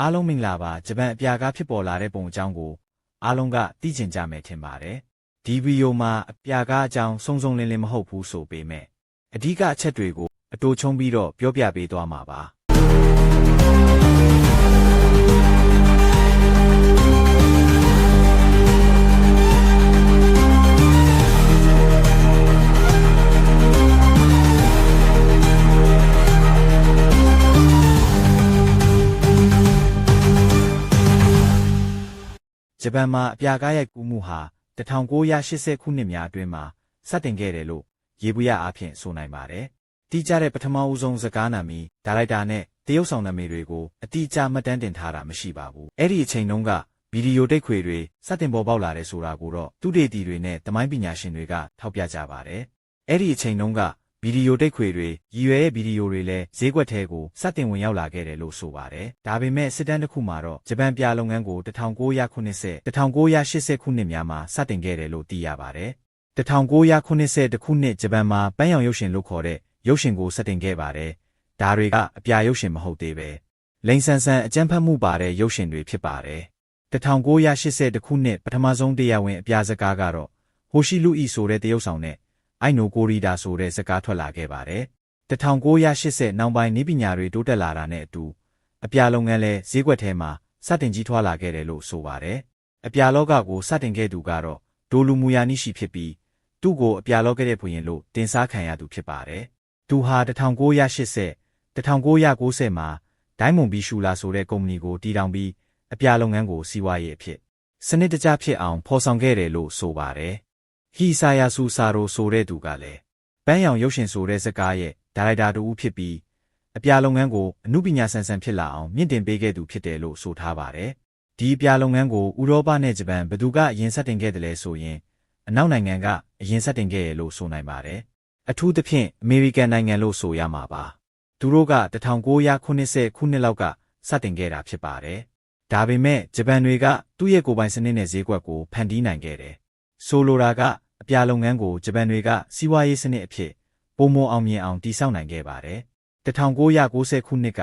အားလုံးမင်္ဂလာပါဂျပန်အပြာကဖြစ်ပေါ်လာတဲ့ပုံအကြောင်းကိုအားလုံးကသိချင်ကြမယ်ထင်ပါတယ်ဒီဗီဒီယိုမှာအပြာကအကြောင်းစုံစုံလင်းလင်းမဟုတ်ဘူးဆိုပေမဲ့အဓိကအချက်တွေကိုအတူချုံပြီးတော့ပြောပြပေးသွားမှာပါ ဂျပန်မှာအပြာကားရိုက်ကူးမှုဟာ1980ခုနှစ်များအတွင်းမှာစတင်ခဲ့တယ်လို့ရေဘူးရအားဖြင့်ဆိုနိုင်ပါတယ်။တိကျတဲ့ပထမဦးဆုံးစကားနာမည်ဒါရိုက်တာနဲ့တရုတ်ဆောင်နာမည်တွေကိုအတိအကျမှတ်တမ်းတင်ထားတာမရှိပါဘူး။အဲ့ဒီအချိန်တုန်းကဗီဒီယိုတိတ်ခွေတွေစတင်ပေါ်ပေါက်လာတယ်ဆိုတာကိုတော့သူတေတီတွေနဲ့တမိုင်းပညာရှင်တွေကထောက်ပြကြပါတယ်။အဲ့ဒီအချိန်တုန်းက ဗီဒီယိုတိတ်ခွေတွေရည်ရွယ်ရဲ့ဗီဒီယိုတွေလည်းဈေးကွက်ထဲကိုစတင်ဝင်ရောက်လာခဲ့တယ်လို့ဆိုပါတယ်။ဒါပေမဲ့စစ်တမ်းတစ်ခုမှာတော့ဂျပန်ပြလုပ်ငန်းကို1990 1980ခုနှစ်များမှာစတင်ခဲ့တယ်လို့သိရပါတယ်။1980ခုနှစ်ဂျပန်မှာပန်းရောင်ရုပ်ရှင်လို့ခေါ်တဲ့ရုပ်ရှင်ကိုစတင်ခဲ့ပါတယ်။ဒါတွေကအပြာရုပ်ရှင်မဟုတ်သေးပဲ။လိန်ဆန်ဆန်အကြမ်းဖက်မှုပါတဲ့ရုပ်ရှင်တွေဖြစ်ပါတယ်။1980ခုနှစ်ပထမဆုံးတရားဝင်အပြာစကားကတော့ဟိုရှိလူအီဆိုတဲ့တရုတ်ဆောင်နဲ့ အိုင်နိုကိုရီဒါဆိုတဲ့စကားထွက်လာခဲ့ပါတယ်။1980နောက်ပိုင်းနည်းပညာတွေတိုးတက်လာတာနဲ့အတူအပြာလုပ်ငန်းလဲဈေးကွက်ထဲမှာစတင်ကြီးထွားလာခဲ့တယ်လို့ဆိုပါတယ်။အပြာလောကကိုစတင်ခဲ့သူကတော့ဒိုလူမူယာနိရှိဖြစ်ပြီးသူ့ကိုအပြာလောကတဲ့ဖွရင်လို့တင်စားခံရသူဖြစ်ပါတယ်။သူဟာ1980 1990မှာဒိုင်းမွန်ဘီရှူလာဆိုတဲ့ကုမ္ပဏီကိုတည်ထောင်ပြီးအပြာလုပ်ငန်းကိုစီးပွားရေးအဖြစ်စနစ်တကျဖြစ်အောင်ဖော်ဆောင်ခဲ့တယ်လို့ဆိုပါတယ်။ ဟီဆာယာဆူဆာရိုဆိုတဲ့သူကလည်းပန်းရောင်ရုပ်ရှင်ဆိုတဲ့ဇာတ်ကားရဲ့ဒါရိုက်တာတူဦးဖြစ်ပြီးအပြာလုပ်ငန်းကိုအမှုပညာဆန်ဆန်ဖြစ်လာအောင်မြင့်တင်ပေးခဲ့သူဖြစ်တယ်လို့ဆိုထားပါတယ်။ဒီအပြာလုပ်ငန်းကိုဥရောပနဲ့ဂျပန်ဘယ်သူကအရင်စတင်ခဲ့တယ်လဲဆိုရင်အနောက်နိုင်ငံကအရင်စတင်ခဲ့ရလို့ဆိုနိုင်ပါတယ်။အထူးသဖြင့်အမေရိကန်နိုင်ငံလို့ဆိုရမှာပါ။သူတို့က1990ခုနှစ်လောက်ကစတင်ခဲ့တာဖြစ်ပါတယ်။ဒါပေမဲ့ဂျပန်တွေကသူ့ရဲ့ကိုယ်ပိုင်စနစ်နဲ့ဈေးကွက်ကိုဖန်တီးနိုင်ခဲ့တယ်။ဆိုလိုတာက အပြာလုပ်ငန်းကိုဂျပန်တွေကစီးပွားရေးစနစ်အဖြစ်ပုံမအောင်မြင်အောင်တည်ဆောက်နိုင်ခဲ့ပါတယ်။1990ခုနှစ်က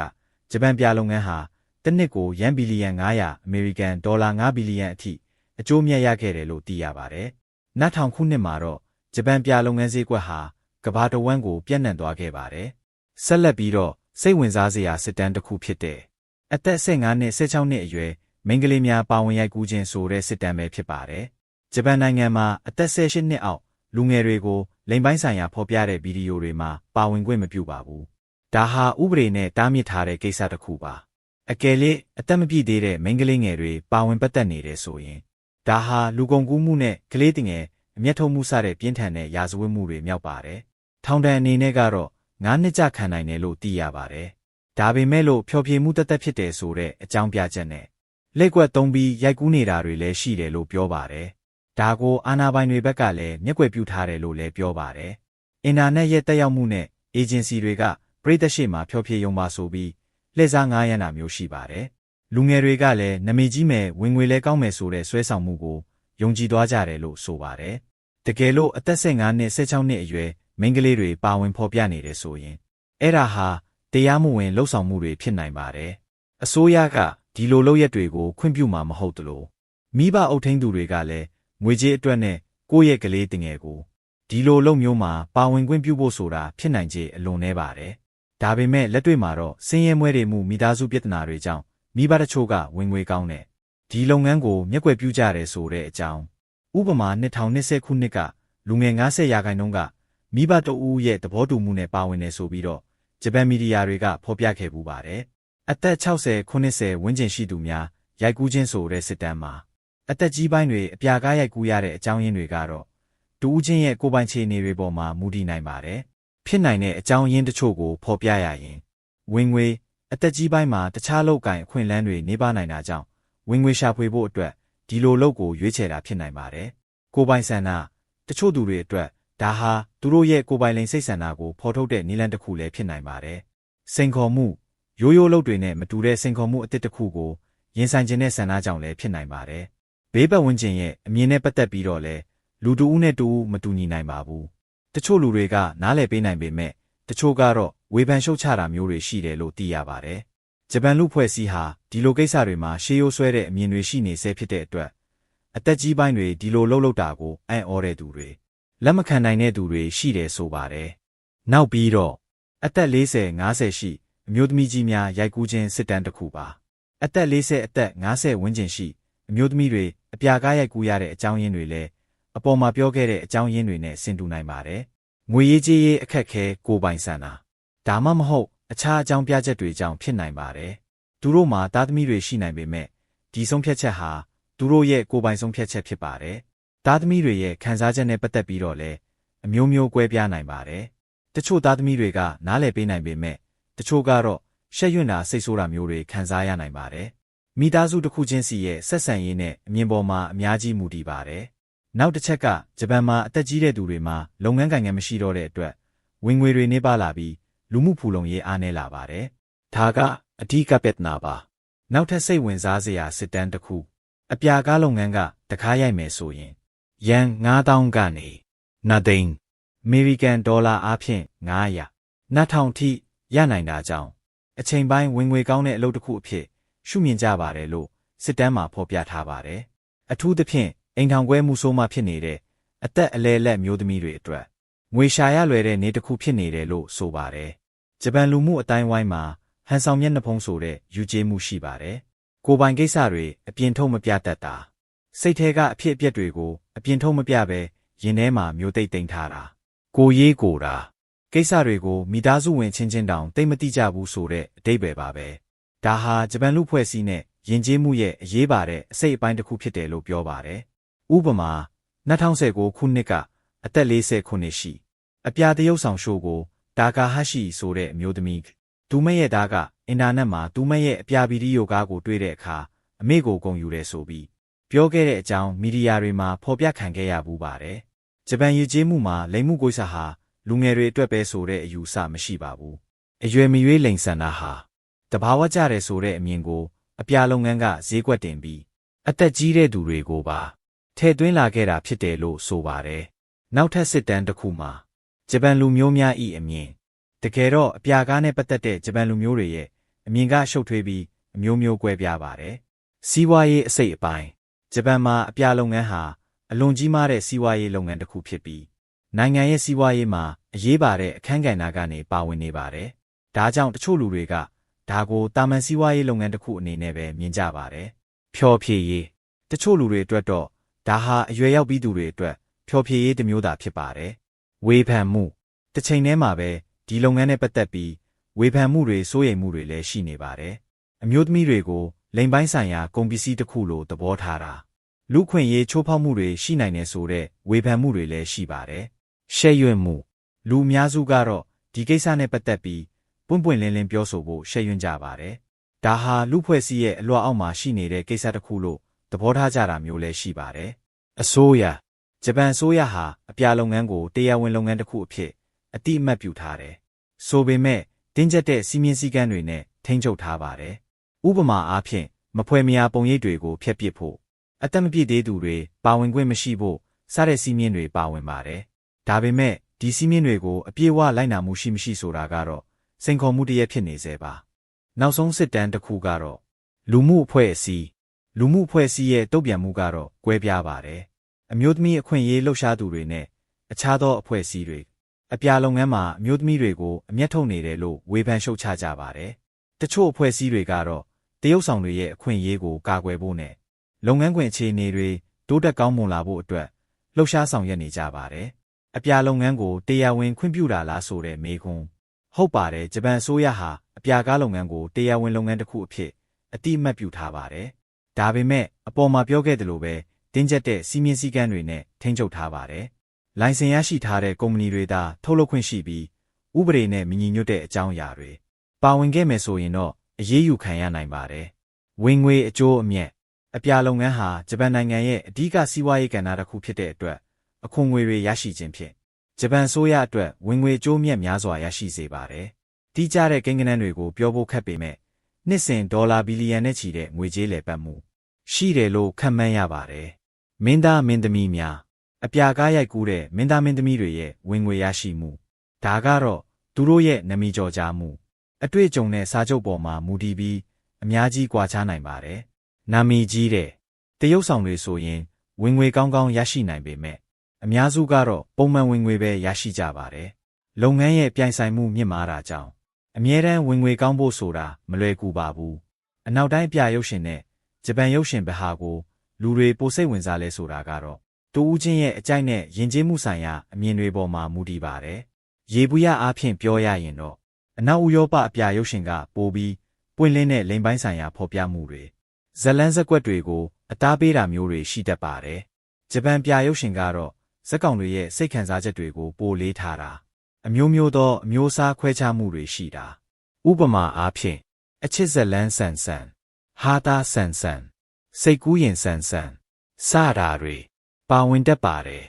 ဂျပန်ပြလုပ်ငန်းဟာတစ်နှစ်ကိုယန်ဘီလီယံ900အမေရိကန်ဒေါ်လာ9ဘီလီယံအထိအကျိုးမြတ်ရခဲ့တယ်လို့သိရပါတယ်။နတ်ထောင်ခုနှစ်မှာတော့ဂျပန်ပြလုပ်ငန်းဈေးကွက်ဟာကဘာတဝန်းကိုပြန့်နှံ့သွားခဲ့ပါတယ်။ဆက်လက်ပြီးတော့စိတ်ဝင်စားစရာစစ်တမ်းတစ်ခုဖြစ်တဲ့အသက်15နှစ်16နှစ်အရွယ်မိန်းကလေးများပါဝင်ရိုက်ကူးခြင်းဆိုတဲ့စစ်တမ်းပဲဖြစ်ပါတယ်။ ဂျပန်နိုင်ငံမှာအသက်18နှစ်အောက်လူငယ်တွေကိုလိမ်ပိုင်းဆိုင်ရာဖော်ပြတဲ့ဗီဒီယိုတွေမှာပါဝင်ခွင့်မပြုပါဘူး။ဒါဟာဥပဒေနဲ့တားမြစ်ထားတဲ့ကိစ္စတစ်ခုပါ။အကယ်၍အသက်မပြည့်သေးတဲ့မိန်းကလေးငယ်တွေပါဝင်ပတ်သက်နေတယ်ဆိုရင်ဒါဟာလူကုန်ကူးမှုနဲ့ကလေးတင်ငယ်အမျက်ထုတ်မှုစတဲ့ပြင်းထန်တဲ့ရာဇဝတ်မှုတွေမြောက်ပါတယ်။ထောင်ဒဏ်အနေနဲ့ကတော့9နှစ်ကြာခံနိုင်တယ်လို့သိရပါတယ်။ဒါပေမဲ့လို့ဖျော်ဖြေမှုတက်တက်ဖြစ်တယ်ဆိုတဲ့အကြောင်းပြချက်နဲ့လက်ကွက်သုံးပြီးရိုက်ကူးနေတာတွေလည်းရှိတယ်လို့ပြောပါတယ်။ ဒါကိုအာနာပိုင်တွေဘက်ကလည်းမျက်ကွယ်ပြုထားတယ်လို့လည်းပြောပါတယ်။အင်တာနက်ရဲ့တက်ရောက်မှုနဲ့အေဂျင်စီတွေကပြည်သက်ရှိမှဖျော်ဖြေရုံပါဆိုပြီးလှည့်စားငားရမ်းတာမျိုးရှိပါတယ်။လူငယ်တွေကလည်းနမိတ်ကြီးမဲ့ဝင်ငွေလဲကောင်းမယ်ဆိုတဲ့ဆွဲဆောင်မှုကိုယုံကြည်သွားကြတယ်လို့ဆိုပါတယ်။တကယ်လို့အသက်15နှစ်16နှစ်အရွယ်မိန်းကလေးတွေပါဝင်ဖော်ပြနေတယ်ဆိုရင်အဲ့ဒါဟာတရားမဝင်လှုပ်ဆောင်မှုတွေဖြစ်နိုင်ပါတယ်။အစိုးရကဒီလိုလုပ်ရက်တွေကိုခွင့်ပြုမှာမဟုတ်တလို့မိဘအုပ်ထိန်းသူတွေကလည်း ငွေကြေးအတွက်နဲ့ကိုယ့်ရဲ့ကလေးတင်ငယ်ကိုဒီလိုလုပ်မျိုးမှာပါဝင်ခွင့်ပြုဖို့ဆိုတာဖြစ်နိုင်ခြေအလွန်နှဲပါတယ်။ဒါပေမဲ့လက်တွေ့မှာတော့စင်းရဲမွဲတွေမှုမိသားစုပြဿနာတွေကြောင့်မိဘတချို့ကဝင်ငွေကောင်းတဲ့ဒီလုပ်ငန်းကိုမျက်ကွယ်ပြုကြတယ်ဆိုတဲ့အကြောင်းဥပမာ2020ခုနှစ်ကလူငယ်90ရာခိုင်နှုန်းကမိဘတအူးရဲ့သဘောတူမှုနဲ့ပါဝင်နေဆိုပြီးတော့ဂျပန်မီဒီယာတွေကဖော်ပြခဲ့ပူပါတယ်။အသက်60 90ဝန်းကျင်ရှိသူများရိုက်ကူးခြင်းဆိုတဲ့စစ်တမ်းမှာ အသက်ကြီးပိုင်းတွေအပြာကားရိုက်ကူးရတဲ့အကြောင်းရင်းတွေကတော့တူးချင်းရဲ့ကိုယ်ပိုင်ခြေအနေတွေပေါ်မှာမူတည်နိုင်ပါတယ်။ဖြစ်နိုင်တဲ့အကြောင်းရင်းတချို့ကိုဖော်ပြရရင်ဝင်ငွေအသက်ကြီးပိုင်းမှာတခြားလောက်ကင်အခွင့်အလမ်းတွေနေပါနိုင်တာကြောင့်ဝင်ငွေရှာဖွေဖို့အတွက်ဒီလိုလုပ်ကိုရွေးချယ်တာဖြစ်နိုင်ပါတယ်။ကိုယ်ပိုင်ဆန္ဒတချို့သူတွေအတွက်ဒါဟာသူတို့ရဲ့ကိုယ်ပိုင်လိန်စိတ်ဆန္ဒကိုဖော်ထုတ်တဲ့နည်းလမ်းတစ်ခုလည်းဖြစ်နိုင်ပါတယ်။စိန်ခေါ်မှုရိုးရိုးလုပ်တွေနဲ့မတူတဲ့စိန်ခေါ်မှုအသစ်တစ်ခုကိုရင်ဆိုင်ခြင်းနဲ့ဆန္ဒကြောင့်လည်းဖြစ်နိုင်ပါတယ်။ ဘေးပတ်ဝန်းကျင်ရဲ့အမြင်နဲ့ပတ်သက်ပြီးတော့လည်းလူတူဦးနဲ့တူဦးမတူညီနိုင်ပါဘူး။တချို့လူတွေကနားလည်ပေးနိုင်ပေမဲ့တချို့ကတော့ဝေဖန်ရှုတ်ချတာမျိုးတွေရှိတယ်လို့သိရပါတယ်။ဂျပန်လူဖွဲ့စည်းဟာဒီလိုကိစ္စတွေမှာရှေးရိုးဆွဲတဲ့အမြင်တွေရှိနေဆဲဖြစ်တဲ့အတွက်အသက်ကြီးပိုင်းတွေဒီလိုလှုပ်လှုပ်တာကိုအံ့ဩတဲ့သူတွေလက်မခံနိုင်တဲ့သူတွေရှိတယ်ဆိုပါတယ်။နောက်ပြီးတော့အသက်40 50ရှိအမျိုးသမီးကြီးများရိုက်ကူးခြင်းစစ်တမ်းတစ်ခုပါ။အသက်40အသက်50ဝန်းကျင်ရှိအမျိုးသမီးတွေ အပြာကားရိုက်ကူးရတဲ့အကြောင်းရင်းတွေလည်းအပေါ်မှာပြောခဲ့တဲ့အကြောင်းရင်းတွေနဲ့ဆင်တူနိုင်ပါတယ်။ငွေရေးကြေးရေးအခက်ခဲကိုပိုင်ဆန္ဒဒါမှမဟုတ်အခြားအကြောင်းပြချက်တွေကြောင့်ဖြစ်နိုင်ပါတယ်။သူတို့မှာသားသမီးတွေရှိနိုင်ပေမဲ့ဒီဆုံးဖြတ်ချက်ဟာသူတို့ရဲ့ကိုယ်ပိုင်ဆုံးဖြတ်ချက်ဖြစ်ပါတယ်။သားသမီးတွေရဲ့ခံစားချက်နဲ့ပတ်သက်ပြီးတော့လည်းအမျိုးမျိုးကွဲပြားနိုင်ပါတယ်။တချို့သားသမီးတွေကနားလည်ပေးနိုင်ပေမဲ့တချို့ကတော့ရှက်ရွံ့တာစိတ်ဆိုးတာမျိုးတွေခံစားရနိုင်ပါတယ်။ မိသားစုတစ်ခုချင်းစီရဲ့ဆက်ဆံရေးနဲ့အမြင်ပေါ်မှာအများကြီးမူတည်ပါတယ်။နောက်တစ်ချက်ကဂျပန်မှာအသက်ကြီးတဲ့သူတွေမှာလုပ်ငန်းကိုင်ငန်းမရှိတော့တဲ့အတွက်ဝင်ငွေတွေနှိပါလာပြီးလူမှုဖူလုံရေးအားနည်းလာပါတယ်။ဒါကအဓိကပြဿနာပါ။နောက်ထပ်စိတ်ဝင်စားစရာစစ်တမ်းတစ်ခုအပြာကားလုပ်ငန်းကတကားရိုက်မယ်ဆိုရင်ယန်9000ကနေနာသိန်းအမေရိကန်ဒေါ်လာအားဖြင့်900 2000ထိရနိုင်တာကြောင့်အချိန်ပိုင်းဝင်ငွေကောင်းတဲ့အလုပ်တစ်ခုအဖြစ် ရှုမြင်ကြပါတယ်လို့စစ်တမ်းမှာဖော်ပြထားပါတယ်။အထူးသဖြင့်အိမ်ထောင်ခွဲမှုဆိုးမှဖြစ်နေတဲ့အသက်အလဲလက်မျိုးသမီးတွေအတွက်ငွေရှာရလွယ်တဲ့နေတစ်ခုဖြစ်နေတယ်လို့ဆိုပါတယ်။ဂျပန်လူမှုအတိုင်းဝိုင်းမှာဟန်ဆောင်မျက်နှာဖုံးဆိုတဲ့ယူကျေးမှုရှိပါတယ်။ကိုပိုင်ကိစ္စတွေအပြင်ထုတ်မပြတတ်တာစိတ်ထဲကအဖြစ်အပျက်တွေကိုအပြင်ထုတ်မပြဘဲရင်ထဲမှာမျိုးသိမ့်သိမ့်ထားတာကိုရေးကိုတာကိစ္စတွေကိုမိသားစုဝင်ချင်းချင်းတောင်သိမတိကြဘူးဆိုတဲ့အတိတ်ပဲပါပဲ ဒါဟာဂျပန်လူဖွဲ့စည်းနဲ့ယဉ်ကျေးမှုရဲ့အရေးပါတဲ့အစိတ်အပိုင်းတစ်ခုဖြစ်တယ်လို့ပြောပါတယ်ဥပမာ2019ခုနှစ်ကအသက်40ခုနှစ်ရှိ အပြာတရုပ်ဆောင်ရှိုးကိုဒါကာဟရှိဆိုတဲ့အမျိုးသမီးဒူမရဲ့သားကအင်တာနက်မှာဒူမရဲ့အပြာဗီဒီယိုကားကိုတွေ့တဲ့အခါအမေကိုဂုံယူတယ်ဆိုပြီးပြောခဲ့တဲ့အကြောင်းမီဒီယာတွေမှာဖော်ပြခံခဲ့ရဘူးပါတယ်ဂျပန်ရည်ကျေးမှုမှာလိမ်မှုကိစ္စဟာလူငယ်တွေအတွက်ပဲဆိုတဲ့အယူအဆမရှိပါဘူးအရွယ်မရွေးလိန်ဆန်တာဟာ တဘာဝကြတယ်ဆိုတဲ့အမြင်ကို အပြာလုပ်ငန်းကဈေးကွက်တင်ပြီးအသက်ကြီးတဲ့သူတွေကိုပါထည့်သွင်းလာခဲ့တာဖြစ်တယ်လို့ဆိုပါတယ်နောက်ထပ်စစ်တမ်းတစ်ခုမှာဂျပန်လူမျိုးများ၏အမြင်တကယ်တော့အပြာကားနဲ့ပတ်သက်တဲ့ဂျပန်လူမျိုးတွေရဲ့အမြင်ကရှုပ်ထွေးပြီးအမျိုးမျိုးကွဲပြားပါတယ်စီးပွားရေးအစိတ်အပိုင်းဂျပန်မှာအပြာလုပ်ငန်းဟာအလွန်ကြီးမားတဲ့စီးပွားရေးလုပ်ငန်းတစ်ခုဖြစ်ပြီးနိုင်ငံရဲ့စီးပွားရေးမှာအရေးပါတဲ့အခန်းကဏ္ဍကနေပါဝင်နေပါတယ်။ဒါကြောင့်တချို့လူတွေက ဒါကိုတာမန်စီးပွားရေးလုပ်ငန်းတစ်ခုအနေနဲ့ပဲမြင်ကြပါတယ်။ဖျော်ဖြေရေးတချို့လူတွေအတွက်တော့ဒါဟာအရွယ်ရောက်ပြီးသူတွေအတွက်ဖျော်ဖြေရေးတစ်မျိုးသာဖြစ်ပါတယ်။ဝေဖန်မှုတစ်ချိန်တည်းမှာပဲဒီလုပ်ငန်းနဲ့ပတ်သက်ပြီးဝေဖန်မှုတွေစိုးရိမ်မှုတွေလည်းရှိနေပါတယ်။အမျိုးသမီးတွေကိုလိမ်ပိုင်းဆိုင်ရာကုန်ပစ္စည်းတစ်ခုလိုသဘောထားတာလူခွင့်ရေးချိုးဖောက်မှုတွေရှိနိုင်တယ်ဆိုတဲ့ဝေဖန်မှုတွေလည်းရှိပါတယ်။ရှက်ရွံ့မှုလူအများစုကတော့ဒီကိစ္စနဲ့ပတ်သက်ပြီး ပွင့်ပွင့်လင်းလင်းပြောဆိုဖို့ရှက်ရွံ့ကြပါတယ်။ဒါဟာလူဖွဲ့စည်းရဲ့အလွှာအောက်မှာရှိနေတဲ့ကိစ္စတစ်ခုလို့သဘောထားကြတာမျိုးလည်းရှိပါတယ်။အစိုးရဂျပန်အစိုးရဟာအပြာလုပ်ငန်းကိုတရားဝင်လုပ်ငန်းတစ်ခုအဖြစ်အတိအမှတ်ပြုထားတယ်။ဆိုပေမဲ့တင်းကျပ်တဲ့စီမင်းစည်းကမ်းတွေနဲ့ထိန်းချုပ်ထားပါတယ်။ဥပမာအားဖြင့်မဖွဲမယာပုံရိပ်တွေကိုဖျက်ပစ်ဖို့အသက်မပြည့်သေးသူတွေပါဝင်ခွင့်မရှိဖို့စတဲ့စီးမြင့်တွေပါဝင်ပါတယ်။ဒါပေမဲ့ဒီစီးမြင့်တွေကိုအပြည့်အဝလိုက်နာမှုရှိမရှိဆိုတာကတော့ စိန်ခေါ်မှုတစ်ရပ်ဖြစ်နေသေးပါ။နောက်ဆုံးစစ်တမ်းတစ်ခုကတော့လူမှုအဖွဲ့အစည်းလူမှုအဖွဲ့အစည်းရဲ့တုံ့ပြန်မှုကတော့ကွဲပြားပါတယ်။အမျိုးသမီးအခွင့်အရေးလှုပ်ရှားသူတွေနဲ့အခြားသောအဖွဲ့အစည်းတွေအပြာလုပ်ငန်းမှာအမျိုးသမီးတွေကိုအမျက်ထုတ်နေတယ်လို့ဝေဖန်ရှုတ်ချကြပါတယ်။တချို့အဖွဲ့အစည်းတွေကတော့တရုတ်ဆောင်တွေရဲ့အခွင့်အရေးကိုကာကွယ်ဖို့နဲ့လုပ်ငန်းခွင်အခြေအနေတွေတိုးတက်ကောင်းမွန်လာဖို့အတွက်လှုပ်ရှားဆောင်ရွက်နေကြပါတယ်။အပြာလုပ်ငန်းကိုတရားဝင်ခွင့်ပြုတာလားဆိုတဲ့မေးခွန်း ဟုတ်ပါတယ်ဂျပန်အစိုးရဟာအပြာကားလုပ်ငန်းကိုတရားဝင်လုပ်ငန်းတစ်ခုအဖြစ်အတိအမှတ်ပြုထားပါတယ်။ဒါပေမဲ့အပေါ်မှာပြောခဲ့သလိုပဲတင်းကျပ်တဲ့စီမင်းစည်းကမ်းတွေနဲ့ထိန်းချုပ်ထားပါတယ်။လိုင်စင်ရရှိထားတဲ့ကုမ္ပဏီတွေသာထုတ်လုပ်ခွင့်ရှိပြီးဥပဒေနဲ့မညီညွတ်တဲ့အကြောင်းအရာတွေပါဝင်ခဲ့မယ်ဆိုရင်တော့အရေးယူခံရနိုင်ပါတယ်။ဝင်ငွေအကျိုးအမြတ်အပြာလုပ်ငန်းဟာဂျပန်နိုင်ငံရဲ့အဓိကစီးပွားရေးကဏ္ဍတစ်ခုဖြစ်တဲ့အတွက်အခွန်ငွေတွေရရှိခြင်းဖြင့် ဂျပန်ဆိုးရအတွက်ဝင်ငွေကျိုးမြတ်များစွာရရှိစေပါတယ်။တိကျတဲ့ကိန်းဂဏန်းတွေကိုပြောဖို့ခက်ပေမဲ့နှစ်စဉ်ဒေါ်လာဘီလီယံနဲ့ချီတဲ့ငွေကြေးလည်ပတ်မှုရှိတယ်လို့ခန့်မှန်းရပါတယ်။မင်းသားမင်းသမီးများအပြာကားရိုက်ကူးတဲ့မင်းသားမင်းသမီးတွေရဲ့ဝင်ငွေရရှိမှုဒါကတော့သူတို့ရဲ့နမီကျော်ကြားမှုအတွေ့အကြုံနဲ့စာချုပ်ပေါ်မှာမူတည်ပြီးအများကြီးကွာခြားနိုင်ပါတယ်။နာမည်ကြီးတဲ့တရုတ်ဆောင်တွေဆိုရင်ဝင်ငွေကောင်းကောင်းရရှိနိုင်ပေမဲ့ အများစုကတော့ပုံမှန်ဝင်ငွေပဲရရှိကြပါတယ်။လုပ်ငန်းရဲ့ပြိုင်ဆိုင်မှုမြင့်မားတာကြောင့်အမြဲတမ်းဝင်ငွေကောင်းဖို့ဆိုတာမလွယ်ကူပါဘူး။အနောက်တိုင်းပြရုပ်ရှင်နဲ့ဂျပန်ရုပ်ရှင်ဘဟာကိုလူတွေပိုစိတ်ဝင်စားလဲဆိုတာကတော့တူဦးချင်းရဲ့အကြိုက်နဲ့ယဉ်ကျေးမှုဆိုင်ရာအမြင်တွေပေါ်မှာမူတည်ပါတယ်။ရေဘူးရအားဖြင့်ပြောရရင်တော့အနောက်ဥရောပအပြရုပ်ရှင်ကပိုပြီးပွင့်လင်းတဲ့လိမ်ပိုင်းဆိုင်ရာဖော်ပြမှုတွေဇလန်းဇက်ကွက်တွေကိုအသားပေးတာမျိုးတွေရှိတတ်ပါတယ်။ဂျပန်ပြရုပ်ရှင်ကတော့ ဇက်ကောင်တွေရဲ့စိတ်ခံစားချက်တွေကိုပိုလေးထားတာအမျိုးမျိုးသောအမျိုးအစားခွဲခြားမှုတွေရှိတာဥပမာအားဖြင့်အချစ်ဇလန်းဆန်ဆန်ဟာသားဆန်ဆန်စိတ်ကူးရင်ဆန်ဆန်စတာတွေပါဝင်တတ်ပါတယ်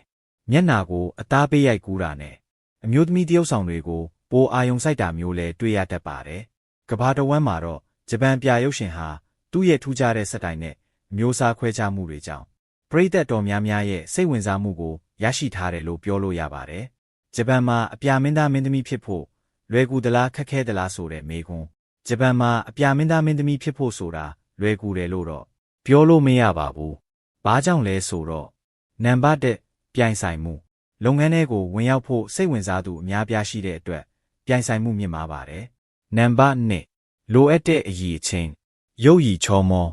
မျက်နာကိုအသားပေးရိုက်ကူးတာနဲ့အမျိုးသမီးတယောက်ဆောင်တွေကိုပိုအာယုံစိုက်တာမျိုးလည်းတွေ့ရတတ်ပါတယ်ကဘာတဝမ်းမှာတော့ဂျပန်ပြရုပ်ရှင်ဟာသူ့ရဲ့ထူးခြားတဲ့စက်တိုင်နဲ့အမျိုးအစားခွဲခြားမှုတွေကြောင့်ပရိသတ်တော်များများရဲ့စိတ်ဝင်စားမှုကို ရရှိထားတယ်လို့ပြောလို့ရပါတယ်ဂျပန်မှာအပြာမင်းသားမင်းသမီးဖြစ်ဖို့လွယ်ကူသလားခက်ခဲသလားဆိုတဲ့မေးခွန်းဂျပန်မှာအပြာမင်းသားမင်းသမီးဖြစ်ဖို့ဆိုတာလွယ်ကူတယ်လို့တော့ပြောလို့မရပါဘူး။ဘာကြောင့်လဲဆိုတော့နံပါတ်1ပြိုင်ဆိုင်မှုလုပ်ငန်းထဲကိုဝင်ရောက်ဖို့စိတ်ဝင်စားသူအများပြားရှိတဲ့အတွက်ပြိုင်ဆိုင်မှုမြင့်မားပါတယ်။နံပါတ်2လိုအပ်တဲ့အရည်အချင်းရုပ်ရည်ချောမော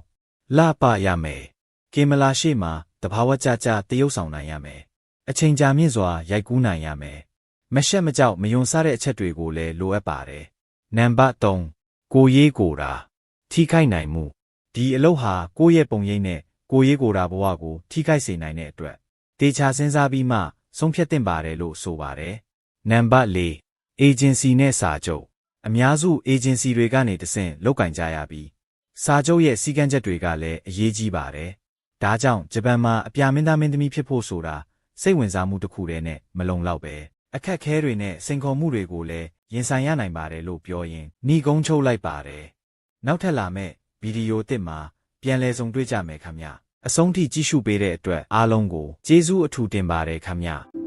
လှပရမယ်။ကေမလာရှိမှတဘာဝကြကြတရုပ်ဆောင်နိုင်ရမယ်။ အချိန်ကြာမြင့်စွာရိုက်ကူးနိုင်ရမယ်။မရှက်မကြောက်မယွန်စားတဲ့အချက်တွေကိုလည်းလိုအပ်ပါတယ်။နံပါတ်3ကိုရေးကိုတာထိခိုက်နိုင်မှုဒီအလုပ်ဟာကိုယ့်ရဲ့ပုံရိပ်နဲ့ကိုရေးကိုယ်တာဘဝကိုထိခိုက်စေနိုင်တဲ့အတွက်တေချာစဉ်းစားပြီးမှဆုံးဖြတ်သင့်ပါတယ်လို့ဆိုပါတယ်။နံပါတ်၄အေဂျင်စီနဲ့စာချုပ်အများစုအေဂျင်စီတွေကနေတဆင့်လောက်ကင်ကြရပြီးစာချုပ်ရဲ့စည်းကမ်းချက်တွေကလည်းအရေးကြီးပါတယ်။ဒါကြောင့်ဂျပန်မှာအပြာမင်းသားမင်းသမီးဖြစ်ဖို့ဆိုတာ စိတ်ဝင်စားမှုတစ်ခုတည်းနဲ့မလုံလောက်ပဲအခက်ခဲတွေနဲ့စိန်ခေါ်မှုတွေကိုလည်းရင်ဆိုင်ရနိုင်ပါတယ်လို့ပြောရင်နှီးကုန်းချုပ်လိုက်ပါတယ်။နောက်ထပ်လာမယ့်ဗီဒီယိုတစ်မှာပြန်လည်ဆုံတွေ့ကြမယ်ခင်ဗျ။အဆုံးထိကြည့်ရှုပေးတဲ့အတွက်အားလုံးကိုကျေးဇူးအထူးတင်ပါတယ်ခင်ဗျ။